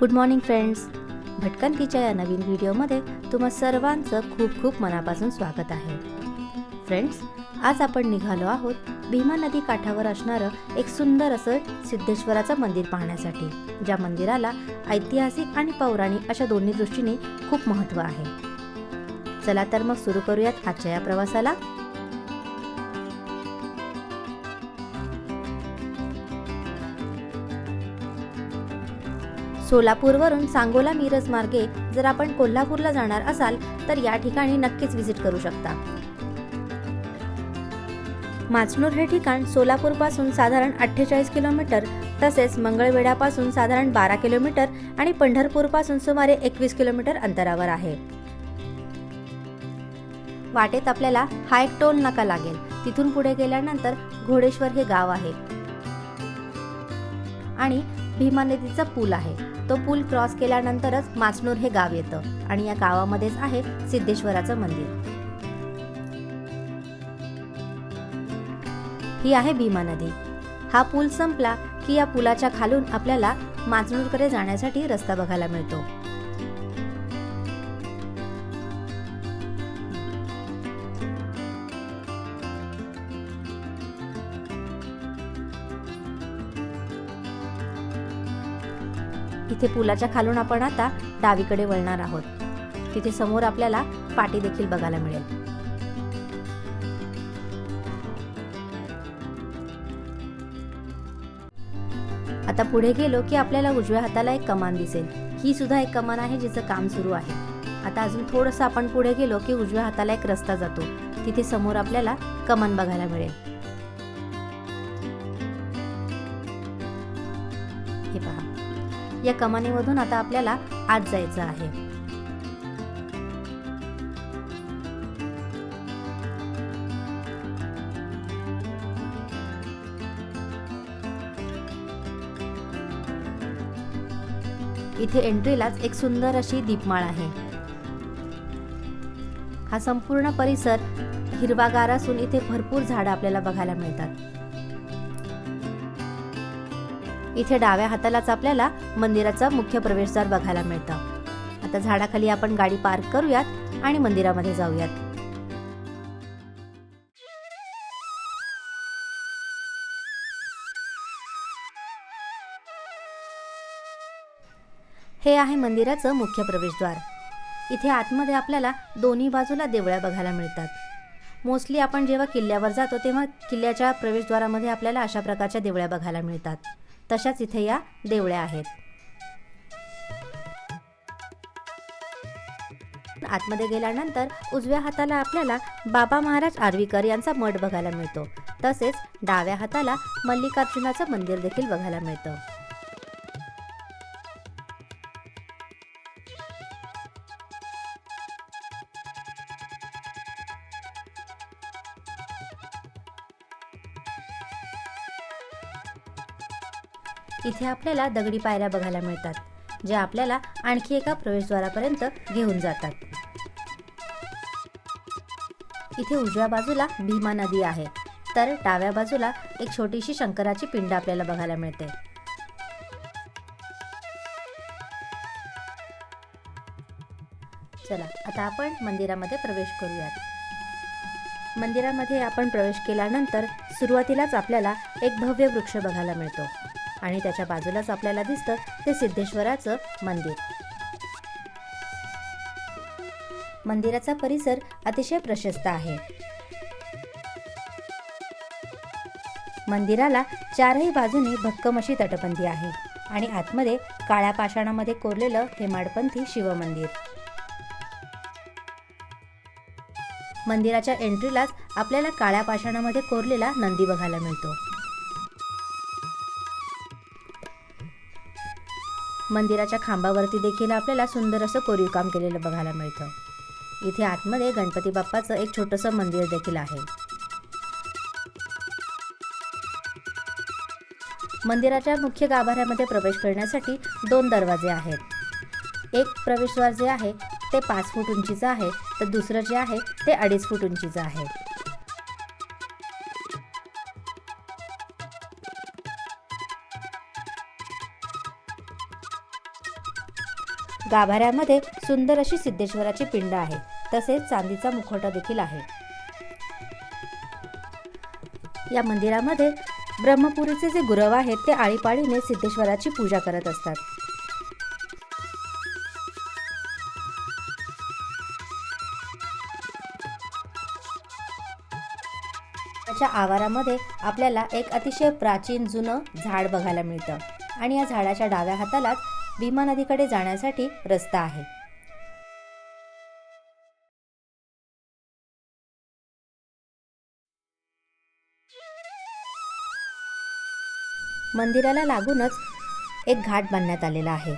Good morning friends भटकंतीच्या या नवीन व्हिडिओमध्ये तुम्हा सर्वांचं खूप खूप मनापासून स्वागत आहे. फ्रेंड्स आज आपण निघालो आहोत भीमा नदी काठावर असणारं एक सुंदर असं सिद्धेश्वराचं मंदिर पाहण्यासाठी ज्या मंदिराला ऐतिहासिक आणि पौराणिक अशा दोन्ही दृष्टीने खूप महत्त्व आहे. चला तर मग सुरू करूयात आजच्या या प्रवासाला. सोलापूरवरून सांगोला मिरज मार्गे जर आपण कोल्हापूरला जाणार असाल तर या ठिकाणी नक्कीच व्हिजिट करू शकता. माचनूर हे ठिकाण सोलापूरपासून साधारण अठ्ठेचाळीस किलोमीटर तसेच मंगळवेढ्यापासून साधारण बारा किलोमीटर आणि पंढरपूरपासून सुमारे एकवीस किलोमीटर अंतरावर आहे. वाटेत आपल्याला हा एक टोल नाका लागेल. तिथून पुढे गेल्यानंतर घोडेश्वर हे गाव आहे. आणि भीमा नदीचा पूल आहे. तो पूल क्रॉस केल्यानंतरच माचनूर हे गाव येतं आणि या गावामध्येच आहे सिद्धेश्वराचं मंदिर. ही आहे भीमा नदी. हा पूल संपला की या पुलाच्या खालून आपल्याला माचनूरकडे जाण्यासाठी रस्ता बघायला मिळतो. इथे पुलाच्या खालून आपण आता डावीकडे वळणार आहोत. तिथे समोर आपल्याला पाटी देखील बघायला मिळेल. आता पुढे गेलो की आपल्याला उजव्या हाताला एक कमान दिसेल. ही सुद्धा एक कमान आहे जिचं काम सुरू आहे. आता अजून थोडंसं आपण पुढे गेलो की उजव्या हाताला एक रस्ता जातो. तिथे समोर आपल्याला कमान बघायला मिळेल. या कमानीमधून आता आपल्याला आत जायचं आहे. इथे एंट्रीलाच एक सुंदर अशी दीपमाळ आहे. हा संपूर्ण परिसर हिरवागार असून इथे भरपूर झाडं आपल्याला बघायला मिळतात. इथे डाव्या हातालाच आपल्याला मंदिराचा मुख्य प्रवेशद्वार बघायला मिळतं. आता झाडाखाली आपण गाडी पार्क करूयात आणि मंदिरामध्ये जाऊयात. हे आहे मंदिराचं मुख्य प्रवेशद्वार. इथे आतमध्ये आपल्याला दोन्ही बाजूला देवळ्या बघायला मिळतात. मोस्टली आपण जेव्हा किल्ल्यावर जातो तेव्हा किल्ल्याच्या प्रवेशद्वारामध्ये आपल्याला अशा प्रकारच्या देवळ्या बघायला मिळतात. तशाच इथे या देवळ्या आहेत. आतमध्ये गेल्यानंतर उजव्या हाताला आपल्याला बाबा महाराज आर्वीकर यांचा मठ बघायला मिळतो. तसेच डाव्या हाताला मल्लिकार्जुनाचं मंदिर देखील बघायला मिळतं. इथे आपल्याला दगडी पायऱ्या बघायला मिळतात ज्या आपल्याला आणखी एका प्रवेशद्वारापर्यंत घेऊन जातात. इथे उजव्या बाजूला भीमा नदी आहे तर डाव्या बाजूला एक छोटीशी शंकराची पिंड आपल्याला बघायला मिळते. चला आता आपण मंदिरामध्ये प्रवेश करूयात. मंदिरामध्ये आपण प्रवेश केल्यानंतर सुरुवातीलाच आपल्याला एक भव्य वृक्ष बघायला मिळतो. आणि त्याच्या बाजूलाच आपल्याला दिसतं ते सिद्धेश्वराचं मंदिर. मंदिराचा परिसर अतिशय प्रशस्त आहे. मंदिराला चारही बाजूनी भक्कम अशी तटबंदी आहे आणि आतमध्ये काळ्या पाषाणामध्ये कोरलेलं हेमाडपंथी शिवमंदिर. मंदिराच्या एंट्रीलाच आपल्याला काळ्या पाषाणामध्ये कोरलेला नंदी बघायला मिळतो. मंदिराच्या खांबावरती देखील आपल्याला सुंदर असं कोरीव काम केलेलं बघायला मिळतं. इथे आतमध्ये गणपती बाप्पाचं एक छोटंसं मंदिर देखील आहे. मंदिराच्या मुख्य गाभाऱ्यामध्ये प्रवेश करण्यासाठी दोन दरवाजे आहेत. एक प्रवेशद्वार जे आहे ते पाच फूट उंचीचं आहे तर दुसरं जे आहे ते अडीच फूट उंचीचं आहे. गाभाऱ्यामध्ये सुंदर अशी सिद्धेश्वराची पिंड आहे. तसेच चांदीचा मुखवटा देखील आहे. या मंदिरामध्ये ब्रह्मपुरीचे जे गुरव आहेत ते आळीपाळीने सिद्धेश्वराची पूजा करत असतात. त्याच्या आवारामध्ये आपल्याला एक अतिशय प्राचीन जुनं झाड बघायला मिळतं. आणि या झाडाच्या डाव्या हातालाच भीमा नदीकडे जाण्यासाठी रस्ता आहे. मंदिराला लागूनच एक घाट बांधण्यात आलेला आहे.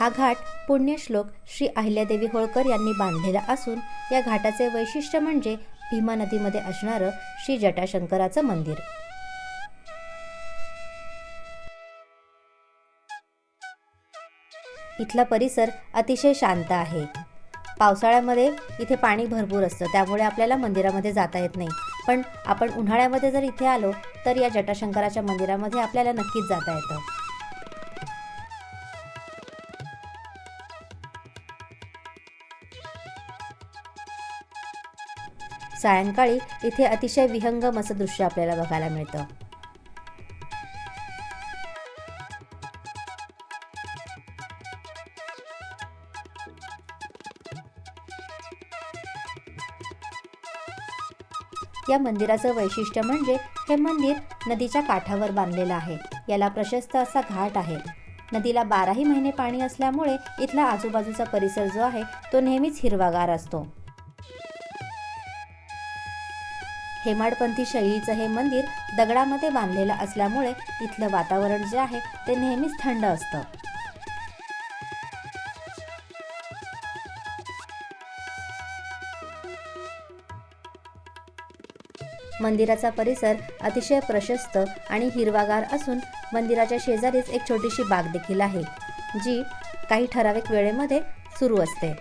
हा घाट पुण्यश्लोक श्री अहिल्यादेवी होळकर यांनी बांधलेला असून या घाटाचे वैशिष्ट्य म्हणजे भीमा नदीमध्ये असणारं श्री जटाशंकराचं मंदिर. इथला परिसर अतिशय शांत आहे. पावसाळ्यामध्ये इथे पाणी भरपूर असतं त्यामुळे आपल्याला मंदिरामध्ये जाता येत नाही. पण आपण उन्हाळ्यामध्ये जर इथे आलो तर या जटाशंकराच्या मंदिरामध्ये आपल्याला नक्कीच जाता येतं. सायंकाळी इथे अतिशय विहंगम असं दृश्य आपल्याला बघायला मिळतं. या मंदिराचं वैशिष्ट्य म्हणजे हे मंदिर नदीच्या काठावर बांधलेलं आहे. याला प्रशस्त असा घाट आहे. नदीला बाराही महिने पाणी असल्यामुळे इथला आजूबाजूचा परिसर जो आहे तो नेहमीच हिरवागार असतो. हेमाडपंथी शैलीचं हे मंदिर दगडामध्ये बांधलेलं असल्यामुळे इथलं वातावरण जे आहे ते नेहमीच थंड असतं. मंदिराचा परिसर अतिशय प्रशस्त आणि हिरवागार असून मंदिराच्या शेजारीच एक छोटीशी बाग देखील आहे जी काही ठराविक वेळेमध्ये सुरू असते.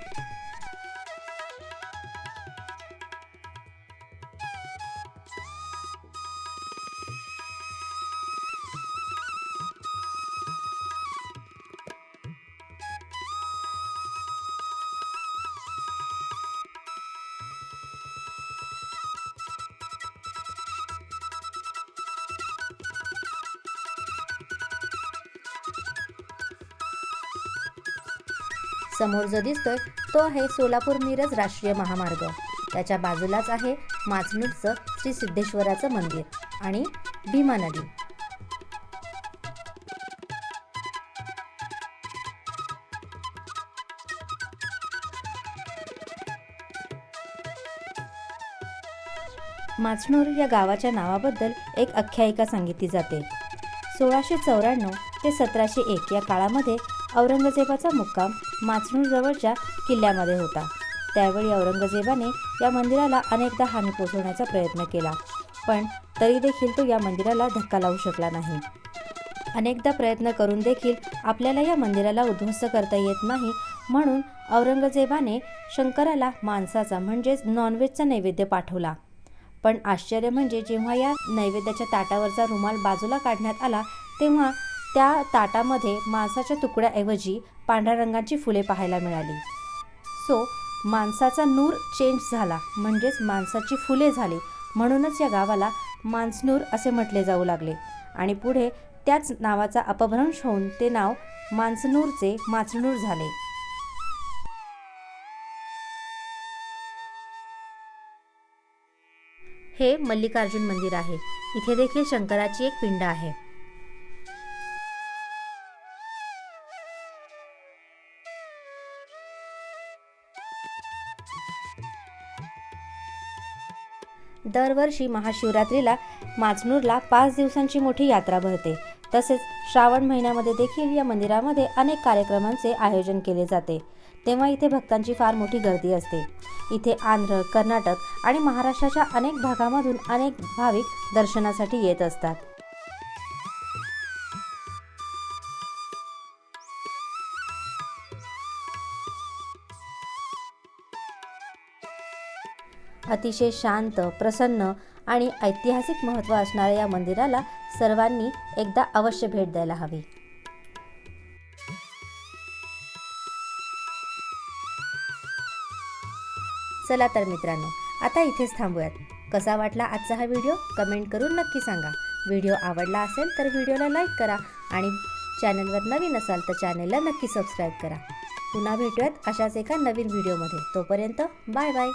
समोर जो दिसतोय तो आहे सोलापूर मिरज राष्ट्रीय महामार्ग. त्याच्या बाजूलाच आहे माचणूरचं श्री सिद्धेश्वराचं मंदिर आणि भीमा नदी. माचणूर या गावाच्या नावाबद्दल एक आख्यायिका सांगितली जाते. सोळाशे चौऱ्याण्णव ते सतराशे एक या काळामध्ये औरंगजेबाचा मुक्काम माचणूरजवळच्या किल्ल्यामध्ये होता. त्यावेळी औरंगजेबाने या मंदिराला अनेकदा हानी पोचवण्याचा प्रयत्न केला पण तरी देखील तो या मंदिराला धक्का लावू शकला नाही. अनेकदा प्रयत्न करून देखील आपल्याला या मंदिराला उद्ध्वस्त करता येत नाही म्हणून औरंगजेबाने शंकराला मांसाचा म्हणजेच नॉनव्हेजचा नैवेद्य पाठवला. पण आश्चर्य म्हणजे जेव्हा या नैवेद्याच्या ताटावरचा रुमाल बाजूला काढण्यात आला तेव्हा त्या ताटामध्ये मांसाच्या तुकड्याऐवजी पांढऱ्या रंगाची फुले पाहायला मिळाली. सो माणसाचा नूर चेंज झाला म्हणजेच माणसाची फुले झाली. म्हणूनच या गावाला मांसनूर असे म्हटले जाऊ लागले. आणि पुढे त्याच नावाचा अपभ्रंश होऊन ते नाव मांसनूरचे माचनूर झाले. हे मल्लिकार्जुन मंदिर आहे. इथे देखील शंकराची एक पिंड आहे. दरवर्षी महाशिवरात्रीला माचनूरला पाच दिवसांची मोठी यात्रा भरते. तसेच श्रावण महिन्यामध्ये देखील या मंदिरामध्ये अनेक कार्यक्रमांचे आयोजन केले जाते. तेव्हा इथे भक्तांची फार मोठी गर्दी असते. इथे आंध्र कर्नाटक आणि महाराष्ट्राच्या अनेक भागामधून अनेक भाविक दर्शनासाठी येत असतात. अतिशय शांत प्रसन्न आणि ऐतिहासिक महत्त्व असणाऱ्या या मंदिराला सर्वांनी एकदा अवश्य भेट द्यायला हवी. चला तर मित्रांनो आता इथेच थांबूयात. कसा वाटला आजचा हा व्हिडिओ? कमेंट करून नक्की सांगा. व्हिडिओ आवडला असेल तर व्हिडिओला लाईक करा आणि चॅनलवर नवीन असाल तर चॅनलला नक्की सबस्क्राईब करा. पुन्हा भेटूयात अशाच एका नवीन व्हिडिओमध्ये. तोपर्यंत बाय बाय.